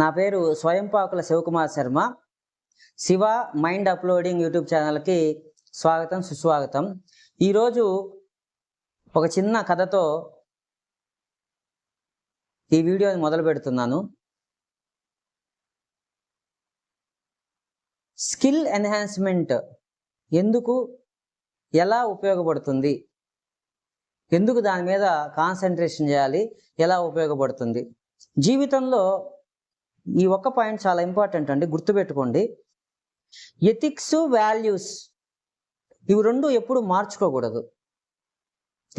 నా పేరు Swayampakula Sivakumar Sharma. Siva mind uploading YouTube ఛానల్కి స్వాగతం సుస్వాగతం. ఈరోజు ఒక చిన్న కథతో ఈ వీడియోని మొదలు పెడుతున్నాను. స్కిల్ ఎన్హాన్స్మెంట్ ఎందుకు ఎలా ఉపయోగపడుతుంది? ఎందుకు దాని మీద కాన్సన్ట్రేషన్ చేయాలి? ఎలా ఉపయోగపడుతుంది? జీవితంలో ఈ ఒక్క పాయింట్ చాలా ఇంపార్టెంట్ అండి గుర్తుపెట్టుకోండి. ఎథిక్స్ వాల్యూస్ ఇవి రెండు ఎప్పుడు మార్చుకోకూడదు.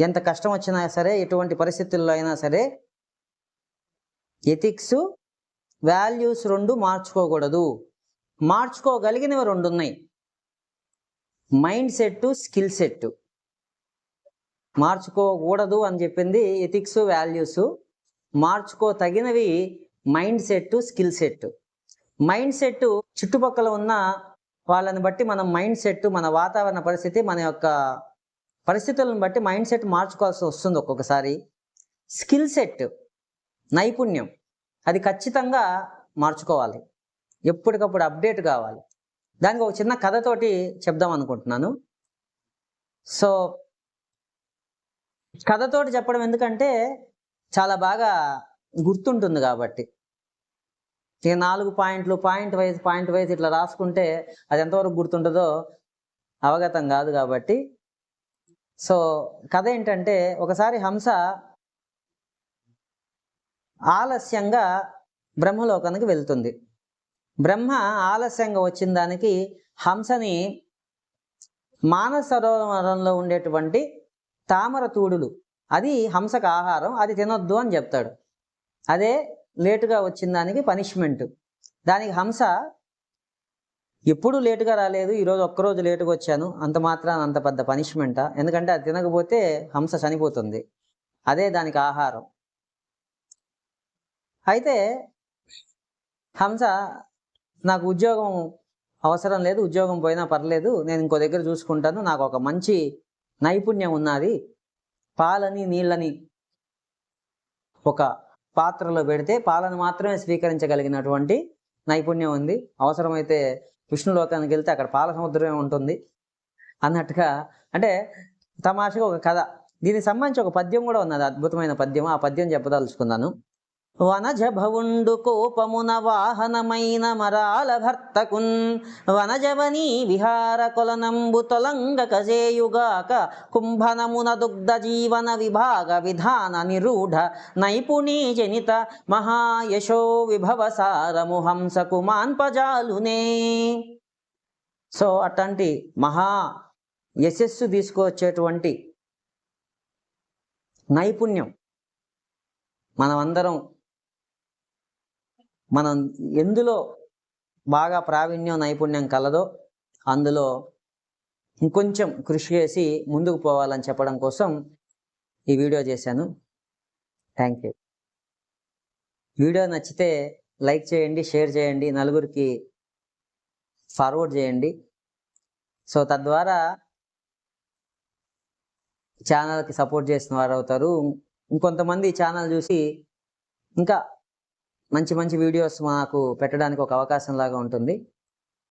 ఎంత కష్టం వచ్చినా సరే ఎటువంటి పరిస్థితుల్లో అయినా సరే ఎథిక్స్ వాల్యూస్ రెండు మార్చుకోకూడదు. మార్చుకోగలిగినవి రెండు ఉన్నాయి మైండ్ సెట్ స్కిల్ సెట్ మార్చుకోకూడదు అని చెప్పింది ఎథిక్స్ వాల్యూస్ మార్చుకో తగినవి mind set skill set mind set చుట్టుపక్కల ఉన్న వాళ్ళని బట్టి మన మైండ్ సెట్ మన వాతావరణ పరిస్థితి మన యొక్క పరిస్థితులను బట్టి మైండ్ సెట్ మార్చుకోవాల్సి వస్తుంది ఒక్కొక్కసారి. స్కిల్ సెట్ నైపుణ్యం అది ఖచ్చితంగా మార్చుకోవాలి. ఎప్పటికప్పుడు అప్డేట్ కావాలి. దానికి ఒక చిన్న కథతోటి చెప్దాం అనుకుంటున్నాను. సో కథతోటి చెప్పడం ఎందుకంటే చాలా బాగా గుర్తుంటుంది కాబట్టి. ఈ నాలుగు పాయింట్లు పాయింట్ వైజ్ పాయింట్ వైజ్ ఇట్లా రాసుకుంటే అది ఎంతవరకు గుర్తుంటుందో అవగతం కాదు కాబట్టి. సో కథ ఏంటంటే ఒకసారి హంస ఆలస్యంగా బ్రహ్మలోకానికి వెళ్తుంది. బ్రహ్మ ఆలస్యంగా వచ్చిన దానికి హంసని మానస సరోవరంలో ఉండేటువంటి తామర తూడులు అది హంసకు ఆహారం అది తినొద్దు అని చెప్తాడు. అదే లేటుగా వచ్చిన దానికి పనిష్మెంట్ దానికి హంస ఎప్పుడు లేటుగా రాలేదు ఈరోజు ఒక్కరోజు లేటుగా వచ్చాను అంత మాత్రాన అంత పెద్ద పనిష్మెంటా ఎందుకంటే అది తినకపోతే హంస చనిపోతుంది. అదే దానికి ఆహారం. అయితే హంస నాకు ఉద్యోగం అవసరం లేదు ఉద్యోగం పోయినా పర్లేదు నేను ఇంకో దగ్గర చూసుకుంటాను నాకు ఒక మంచి నైపుణ్యం ఉన్నది. పాలని నీళ్ళని ఒక పాత్రలో పెడితే పాలను మాత్రమే స్వీకరించగలిగినటువంటి నైపుణ్యం ఉంది. అవసరమైతే విష్ణులోకానికి వెళ్తే అక్కడ పాల సముద్రమే ఉంటుంది. అన్నట్టుగా అంటే తమాషగా ఒక కథ. దీనికి సంబంధించి ఒక పద్యం కూడా ఉన్నది. అద్భుతమైన పద్యం ఆ పద్యం చెప్పదలుచుకున్నాను. వనజభవుండు కోపమున వాహనమైన మరాల భర్తకున్ వనజవనీ విహార కొలనంబు తొలంగ కజేయుగాక కుంభనమున దుగ్ధ జీవన విభాగ విధాన నిరూఢ నైపుణీ జనిత మహాయశో విభవ సారము హంసకు సో అట్లాంటి మహా యశస్సు తీసుకొచ్చేటువంటి నైపుణ్యం మనమందరం మనం ఎందులో బాగా ప్రావీణ్యం నైపుణ్యం కలదో అందులో ఇంకొంచెం కృషి చేసి ముందుకు పోవాలని చెప్పడం కోసం ఈ వీడియో చేశాను. థ్యాంక్ యూ వీడియో నచ్చితే లైక్ చేయండి షేర్ చేయండి నలుగురికి ఫార్వర్డ్ చేయండి. సో తద్వారా ఛానల్కి సపోర్ట్ చేసిన వారు అవుతారు ఇంకొంతమంది ఛానల్ చూసి ఇంకా మంచి మంచి వీడియోస్ మాకు పెట్టడానికి ఒక అవకాశం లాగా ఉంటుంది.